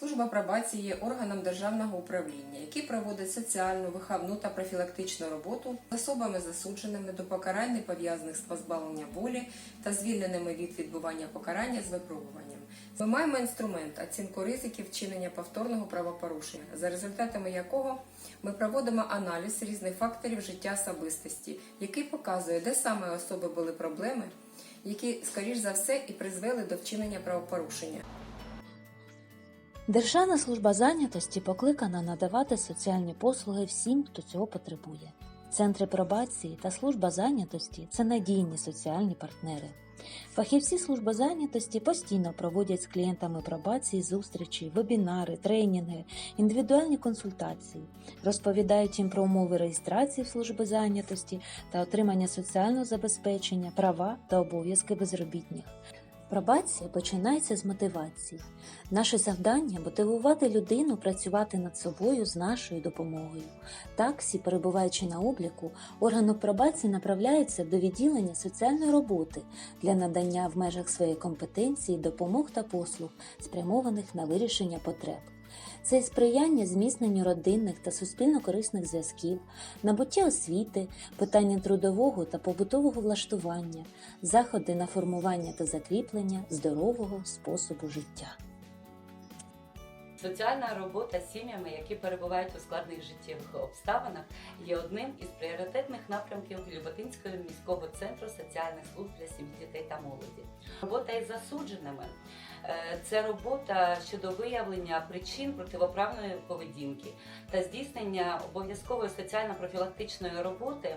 Служба пробації є органом державного управління, який проводить соціальну, виховну та профілактичну роботу з особами засудженими до покарань, пов'язаних з позбавленням волі та звільненими від відбування покарання з випробуванням. Ми маємо інструмент оцінку ризиків вчинення повторного правопорушення, за результатами якого ми проводимо аналіз різних факторів життя особистості, який показує, де саме особи були проблеми, які, скоріш за все, і призвели до вчинення правопорушення. Державна служба зайнятості покликана надавати соціальні послуги всім, хто цього потребує. Центри пробації та служба зайнятості це надійні соціальні партнери. Фахівці служби зайнятості постійно проводять з клієнтами пробації зустрічі, вебінари, тренінги, індивідуальні консультації, розповідають їм про умови реєстрації в служби зайнятості та отримання соціального забезпечення, права та обов'язки безробітних. Пробація починається з мотивації. Наше завдання мотивувати людину працювати над собою з нашою допомогою. Таксі, перебуваючи на обліку, органу пробації направляється до відділення соціальної роботи для надання в межах своєї компетенції допомог та послуг, спрямованих на вирішення потреб. Це і сприяння зміцненню родинних та суспільно-корисних зв'язків, набуття освіти, питання трудового та побутового влаштування, заходи на формування та закріплення здорового способу життя. Соціальна робота з сім'ями, які перебувають у складних життєвих обставинах, є одним із пріоритетних напрямків Люботинського міського центру соціальних служб для сім'ї, дітей та молоді. Робота із засудженими е, це робота щодо виявлення причин противоправної поведінки та здійснення обов'язкової соціально-профілактичної роботи,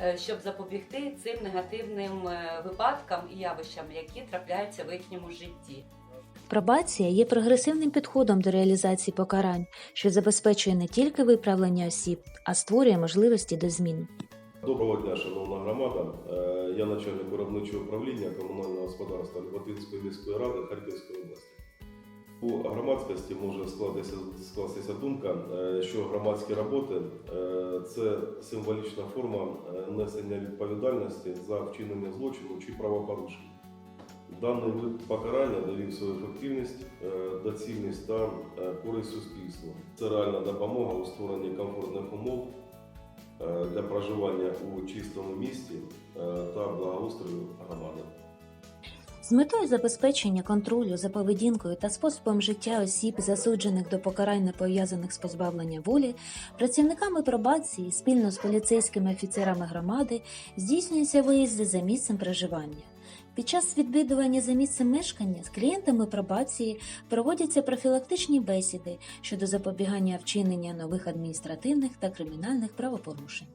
е, щоб запобігти цим негативним е, випадкам і явищам, які трапляються в їхньому житті. Пробація є прогресивним підходом до реалізації покарань, що забезпечує не тільки виправлення осіб, а створює можливості до змін. Доброго дня, шановна громада. Е, Я начальник виробничого управління комунального господарства Львотинської міської ради Харківської області. У громадськості може скластися, скластися думка, е, що громадські роботи е, це символічна форма несення відповідальності за вчинення злочину чи правопорушення. Даний вид покарання довів свою ефективність, е, доцільність та е, користь суспільства. Це реальна допомога у створенні комфортних умов е, для проживання у чистому місті та благоустрою громади. З метою забезпечення контролю за поведінкою та способом життя осіб, засуджених до покарань не пов'язаних з позбавленням волі, працівниками пробації спільно з поліцейськими офіцерами громади здійснюються виїзди за місцем проживання. Під час відвідування за місцем мешкання з клієнтами пробації проводяться профілактичні бесіди щодо запобігання вчинення нових адміністративних та кримінальних правопорушень.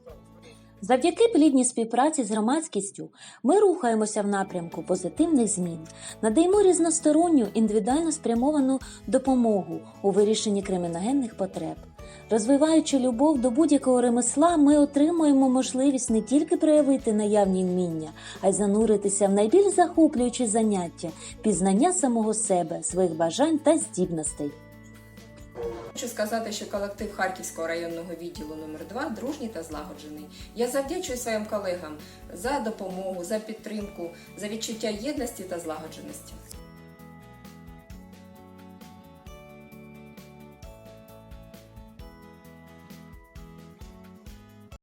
Завдяки плідній співпраці з громадськістю ми рухаємося в напрямку позитивних змін, надаємо різносторонню індивідуально спрямовану допомогу у вирішенні криміногенних потреб. Розвиваючи любов до будь-якого ремесла, ми отримуємо можливість не тільки проявити наявні вміння, а й зануритися в найбільш захоплюючі заняття пізнання самого себе, своїх бажань та здібностей. Хочу сказати, що колектив Харківського районного відділу номер 2 дружній та злагоджений. Я завдячую своїм колегам за допомогу, за підтримку, за відчуття єдності та злагодженості.